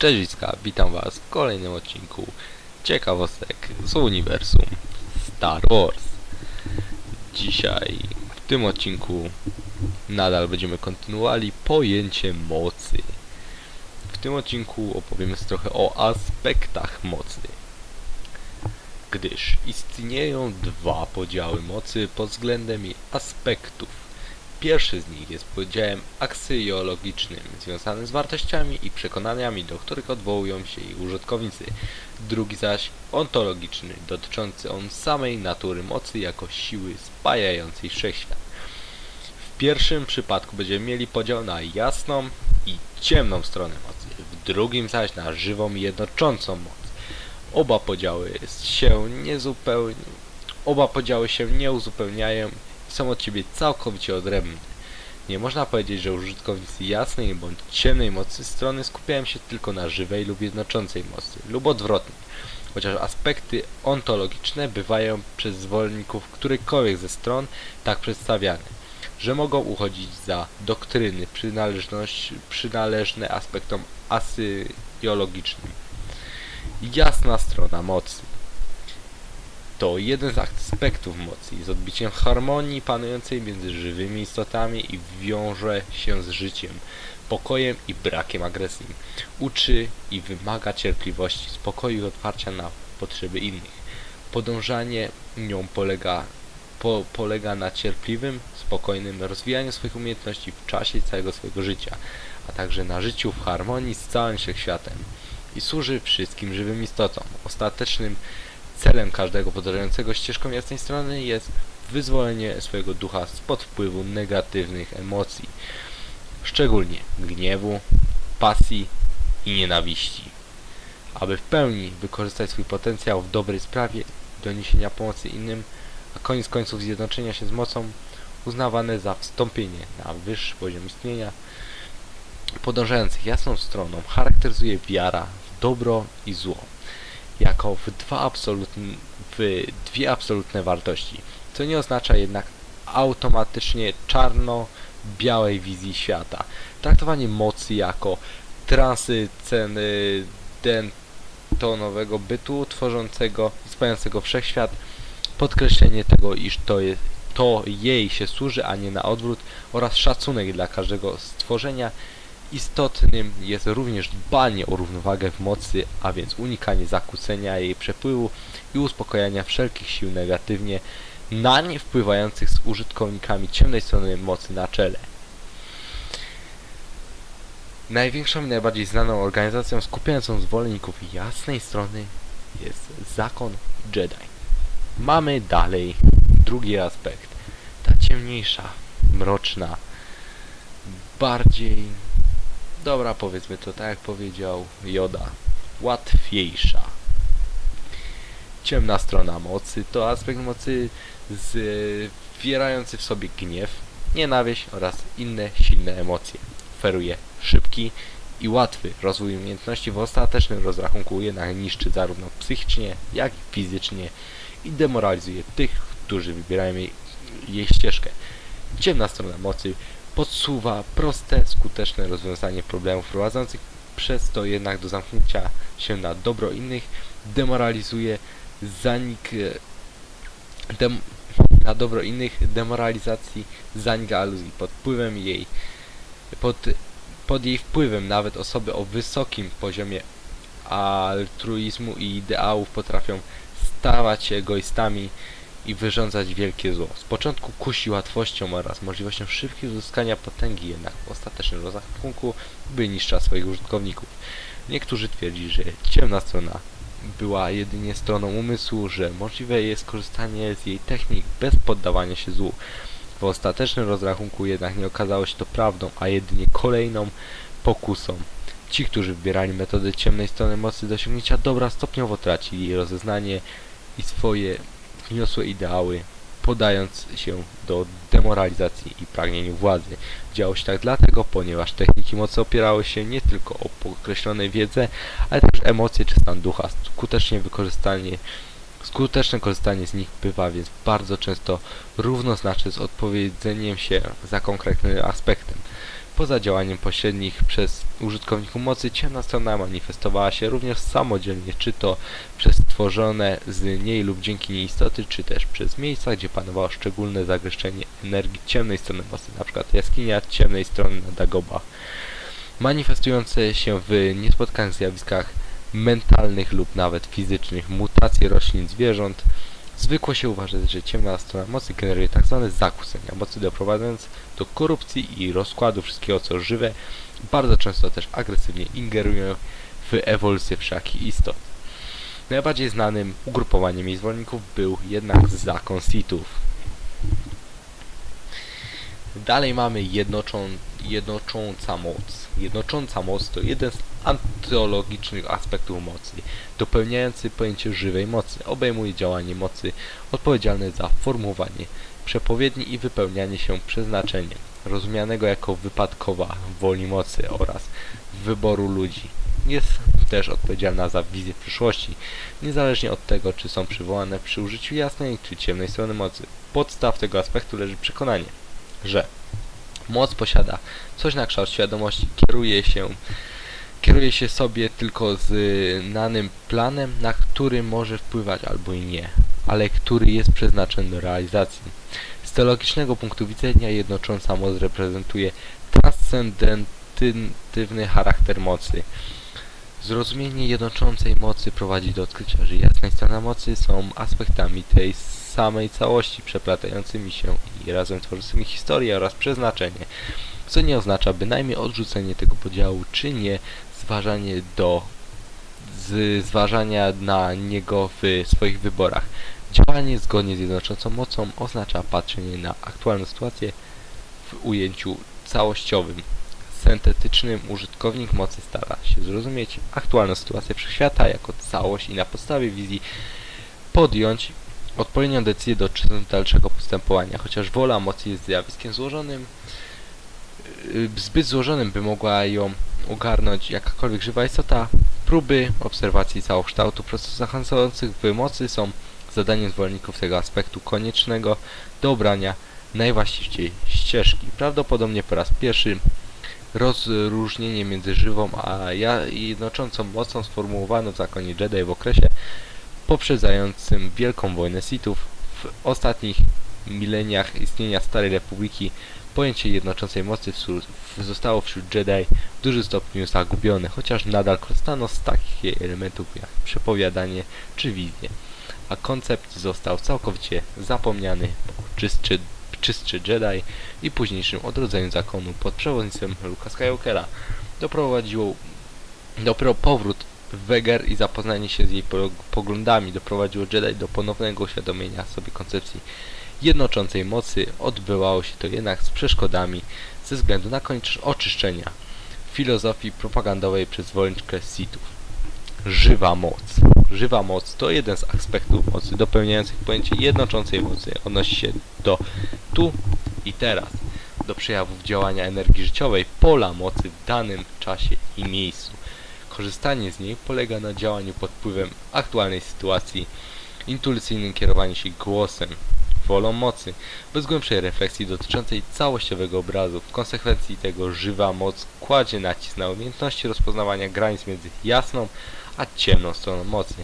Cześć Iska, witam was w kolejnym odcinku ciekawostek z uniwersum Star Wars. Dzisiaj w tym odcinku nadal będziemy kontynuowali pojęcie mocy. W tym odcinku opowiemy trochę o aspektach mocy. Gdyż istnieją dwa podziały mocy pod względem jej aspektów. Pierwszy z nich jest podziałem aksjologicznym, związanym z wartościami i przekonaniami, do których odwołują się jej użytkownicy. Drugi zaś ontologiczny, dotyczący on samej natury mocy jako siły spajającej wszechświat. W pierwszym przypadku będziemy mieli podział na jasną i ciemną stronę mocy, w drugim zaś na żywą i jednoczącą moc. Oba podziały się niezupełnie, oba podziały się nie uzupełniają są od siebie całkowicie odrębne. Nie można powiedzieć, że użytkownicy jasnej bądź ciemnej mocy strony skupiają się tylko na żywej lub jednoczącej mocy, lub odwrotnie. Chociaż aspekty ontologiczne bywają przez zwolenników którejkolwiek ze stron tak przedstawiane, że mogą uchodzić za doktryny przynależność, przynależne aspektom asyjologicznym. Jasna strona mocy to jeden z aspektów mocy, z odbiciem harmonii panującej między żywymi istotami i wiąże się z życiem, pokojem i brakiem agresji. Uczy i wymaga cierpliwości, spokoju i otwarcia na potrzeby innych. Podążanie nią polega, po, polega na cierpliwym, spokojnym rozwijaniu swoich umiejętności w czasie całego swojego życia, a także na życiu w harmonii z całym wszechświatem i służy wszystkim żywym istotom. Ostatecznym celem każdego podążającego ścieżką jasnej strony jest wyzwolenie swojego ducha spod wpływu negatywnych emocji, szczególnie gniewu, pasji i nienawiści. Aby w pełni wykorzystać swój potencjał w dobrej sprawie do niesienia pomocy innym, a koniec końców zjednoczenia się z mocą, uznawane za wstąpienie na wyższy poziom istnienia, podążających jasną stroną charakteryzuje wiara w dobro i zło jako w, dwa w dwie absolutne wartości, co nie oznacza jednak automatycznie czarno-białej wizji świata. Traktowanie mocy jako transcendentonowego bytu tworzącego i spającego wszechświat, podkreślenie tego, iż to jest to jej się służy, a nie na odwrót oraz szacunek dla każdego stworzenia Istotnym jest również dbanie o równowagę w mocy, a więc unikanie zakłócenia jej przepływu i uspokajania wszelkich sił negatywnie nań wpływających z użytkownikami ciemnej strony mocy na czele. Największą i najbardziej znaną organizacją skupiającą zwolenników jasnej strony jest Zakon Jedi. Mamy dalej drugi aspekt. Ta ciemniejsza, mroczna, bardziej Dobra, powiedzmy to tak jak powiedział Joda. Łatwiejsza. Ciemna strona mocy to aspekt mocy zwierający w sobie gniew, nienawiść oraz inne silne emocje. Oferuje szybki i łatwy rozwój umiejętności w ostatecznym rozrachunku jednak niszczy zarówno psychicznie, jak i fizycznie i demoralizuje tych, którzy wybierają jej, jej ścieżkę. Ciemna strona mocy podsuwa proste, skuteczne rozwiązanie problemów prowadzących przez to jednak do zamknięcia się na dobro innych, demoralizuje zanik dem, na dobro innych, demoralizacji, zanik aluzji pod wpływem jej pod, pod jej wpływem nawet osoby o wysokim poziomie altruizmu i ideałów potrafią stawać się egoistami i wyrządzać wielkie zło. Z początku kusi łatwością oraz możliwością szybkiego uzyskania potęgi, jednak w ostatecznym rozrachunku by niszcza swoich użytkowników. Niektórzy twierdzi, że ciemna strona była jedynie stroną umysłu, że możliwe jest korzystanie z jej technik bez poddawania się złu. W ostatecznym rozrachunku jednak nie okazało się to prawdą, a jedynie kolejną pokusą. Ci, którzy wybierali metodę ciemnej strony mocy do osiągnięcia dobra, stopniowo tracili jej rozeznanie i swoje wniosłe ideały, podając się do demoralizacji i pragnieniu władzy. Działo się tak dlatego, ponieważ techniki mocy opierały się nie tylko o określonej wiedzę, ale też emocje czy stan ducha. Skutecznie wykorzystanie Skuteczne korzystanie z nich bywa więc bardzo często równoznaczne z odpowiedzeniem się za konkretnym aspektem. Poza działaniem pośrednich przez użytkowników mocy, ciemna strona manifestowała się również samodzielnie, czy to przez stworzone z niej lub dzięki niej istoty, czy też przez miejsca, gdzie panowało szczególne zagęszczenie energii ciemnej strony mocy, np. jaskinia ciemnej strony na manifestujące się w niespotkanych zjawiskach mentalnych lub nawet fizycznych, mutacje roślin, zwierząt. Zwykło się uważać, że ciemna strona mocy generuje tzw. zakłócenia mocy, doprowadzając do korupcji i rozkładu wszystkiego co żywe, bardzo często też agresywnie ingerują w ewolucję wszelkich istot. Najbardziej znanym ugrupowaniem jej zwolenników był jednak zakon Sithów. Dalej mamy jednoczą, jednocząca moc. Jednocząca moc to jeden z antologicznych aspektów mocy, dopełniający pojęcie żywej mocy. Obejmuje działanie mocy odpowiedzialne za formułowanie przepowiedni i wypełnianie się przeznaczeniem, rozumianego jako wypadkowa woli mocy oraz wyboru ludzi. Jest też odpowiedzialna za wizję przyszłości, niezależnie od tego, czy są przywołane przy użyciu jasnej czy ciemnej strony mocy. Podstaw tego aspektu leży przekonanie, że moc posiada coś na kształt świadomości, kieruje się kieruje się sobie tylko znanym planem, na który może wpływać albo i nie, ale który jest przeznaczony do realizacji. Z teologicznego punktu widzenia jednocząca moc reprezentuje transcendentywny charakter mocy. Zrozumienie jednoczącej mocy prowadzi do odkrycia, że jasna i strona mocy są aspektami tej samej całości, przeplatającymi się i razem tworzącymi historię oraz przeznaczenie, co nie oznacza bynajmniej odrzucenie tego podziału, czy nie zważanie do z zważania na niego w swoich wyborach. Działanie zgodnie z jednoczącą mocą oznacza patrzenie na aktualną sytuację w ujęciu całościowym. Syntetycznym użytkownik mocy stara się zrozumieć aktualną sytuację wszechświata jako całość i na podstawie wizji podjąć odpowiednią decyzję dotyczącą dalszego postępowania. Chociaż wola mocy jest zjawiskiem złożonym, yy, zbyt złożonym, by mogła ją ogarnąć jakakolwiek żywa istota, próby obserwacji całokształtu procesów zachęcających w mocy są zadaniem zwolenników tego aspektu koniecznego do obrania najwłaściwszej ścieżki. Prawdopodobnie po raz pierwszy rozróżnienie między żywą a jednoczącą mocą sformułowano w zakonie Jedi w okresie poprzedzającym Wielką Wojnę Sithów. W ostatnich mileniach istnienia Starej Republiki pojęcie jednoczącej mocy zostało wśród Jedi w dużym stopniu zagubione, chociaż nadal korzystano z takich elementów jak przepowiadanie czy wizje, a koncept został całkowicie zapomniany po czystszy, Jedi i późniejszym odrodzeniu zakonu pod przewodnictwem Luka Skywalkera. Doprowadziło dopiero powrót Weger i zapoznanie się z jej po- poglądami doprowadziło Jedi do ponownego uświadomienia sobie koncepcji jednoczącej mocy. Odbywało się to jednak z przeszkodami ze względu na konieczność oczyszczenia filozofii propagandowej przez zwolenniczkę Sithów. Żywa moc. Żywa moc to jeden z aspektów mocy dopełniających pojęcie jednoczącej mocy. Odnosi się do tu i teraz, do przejawów działania energii życiowej, pola mocy w danym czasie i miejscu. Korzystanie z niej polega na działaniu pod wpływem aktualnej sytuacji, intuicyjnym kierowaniu się głosem, wolą mocy, bez głębszej refleksji dotyczącej całościowego obrazu. W konsekwencji tego żywa moc kładzie nacisk na umiejętności rozpoznawania granic między jasną a ciemną stroną mocy.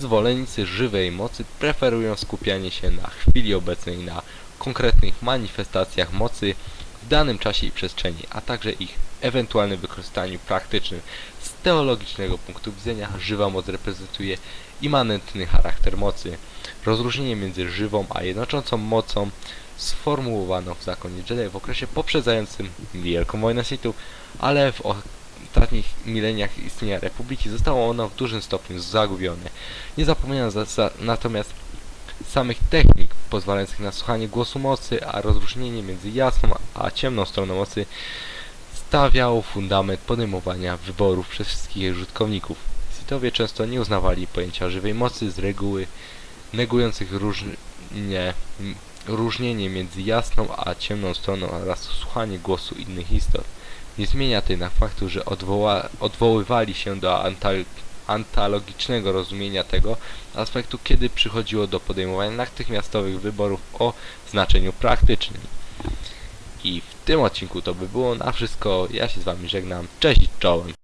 Zwolennicy żywej mocy preferują skupianie się na chwili obecnej na konkretnych manifestacjach mocy w danym czasie i przestrzeni, a także ich ewentualnym wykorzystaniu praktycznym. Z teologicznego punktu widzenia żywa moc reprezentuje immanentny charakter mocy. Rozróżnienie między żywą a jednoczącą mocą sformułowano w zakonie Jedi w okresie poprzedzającym Wielką Wojnę Sithów, ale w ostatnich mileniach istnienia Republiki zostało ono w dużym stopniu zagubione. Nie zapomniano za, za, natomiast samych technik pozwalających na słuchanie głosu mocy, a rozróżnienie między jasną a ciemną stroną mocy stawiało fundament podejmowania wyborów przez wszystkich użytkowników. Sithowie często nie uznawali pojęcia żywej mocy z reguły negujących różnie, różnienie między jasną a ciemną stroną oraz słuchanie głosu innych istot. Nie zmienia to jednak faktu, że odwoła, odwoływali się do antal, antalogicznego rozumienia tego aspektu, kiedy przychodziło do podejmowania natychmiastowych wyborów o znaczeniu praktycznym. I w tym odcinku to by było na wszystko. Ja się z wami żegnam. Cześć czołem.